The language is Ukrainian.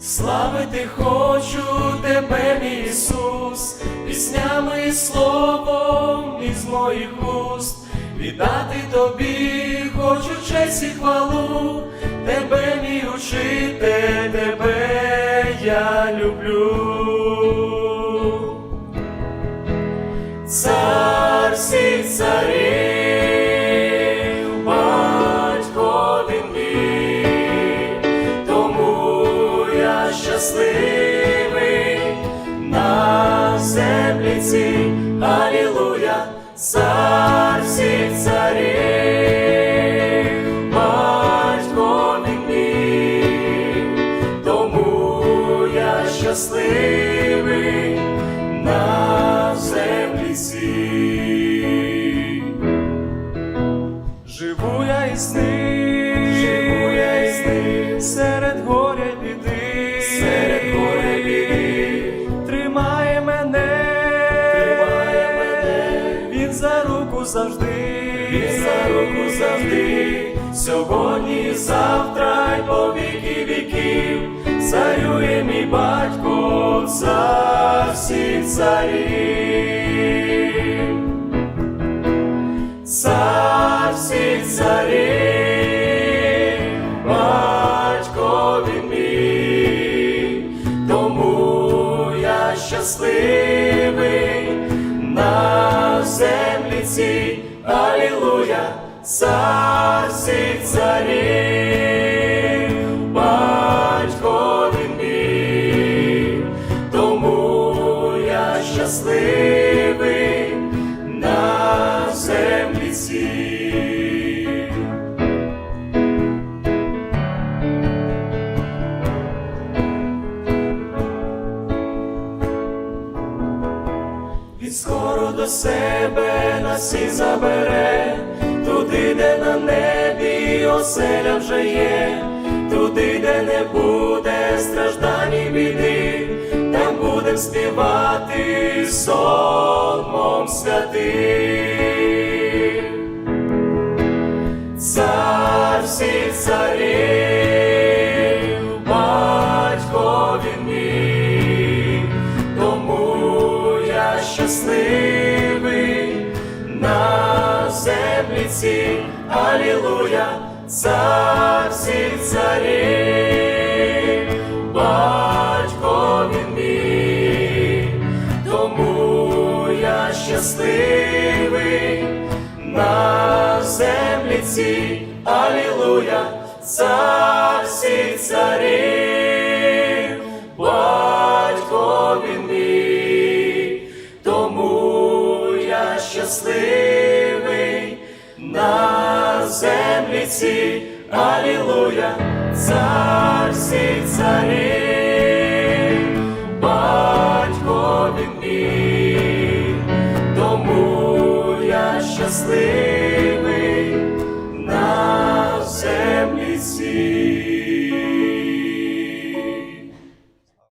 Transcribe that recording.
Славити хочу тебе, мій Ісус, піснями і словом із моїх уст, віддати тобі хочу честь і хвалу, тебе, мій учитель, тебе я люблю. Цар всіх царів, землі цій, Алілуя, цар всіх царів, батько мій, тому я щасливий на землі цій. Живу я із ним, живу я із ним, серед горя завжди, він за руку завжди, сьогодні, завтра й по віки віків, царює мій батько, цар всіх царів. Цар всіх царів, батько він мій, тому я щасливий цій, Алілуя, цар всіх царів, батько мій, тому я щасливий на землі цій. Себе нас і забере, туди, де на небі оселя вже є, туди, де не буде страждань і біди, там будем співати сонмом святим. Цар всіх царів, батько він мій, тому я щасливий на землі цій, Алілуя, цар всіх царів, батько він мій, тому я щасливий на землі цій, Алілуя, цар всіх царів, батько він мій, тому я щасливий землі цій, Алілуя, цар всіх царів, батько він мій, тому я щасливий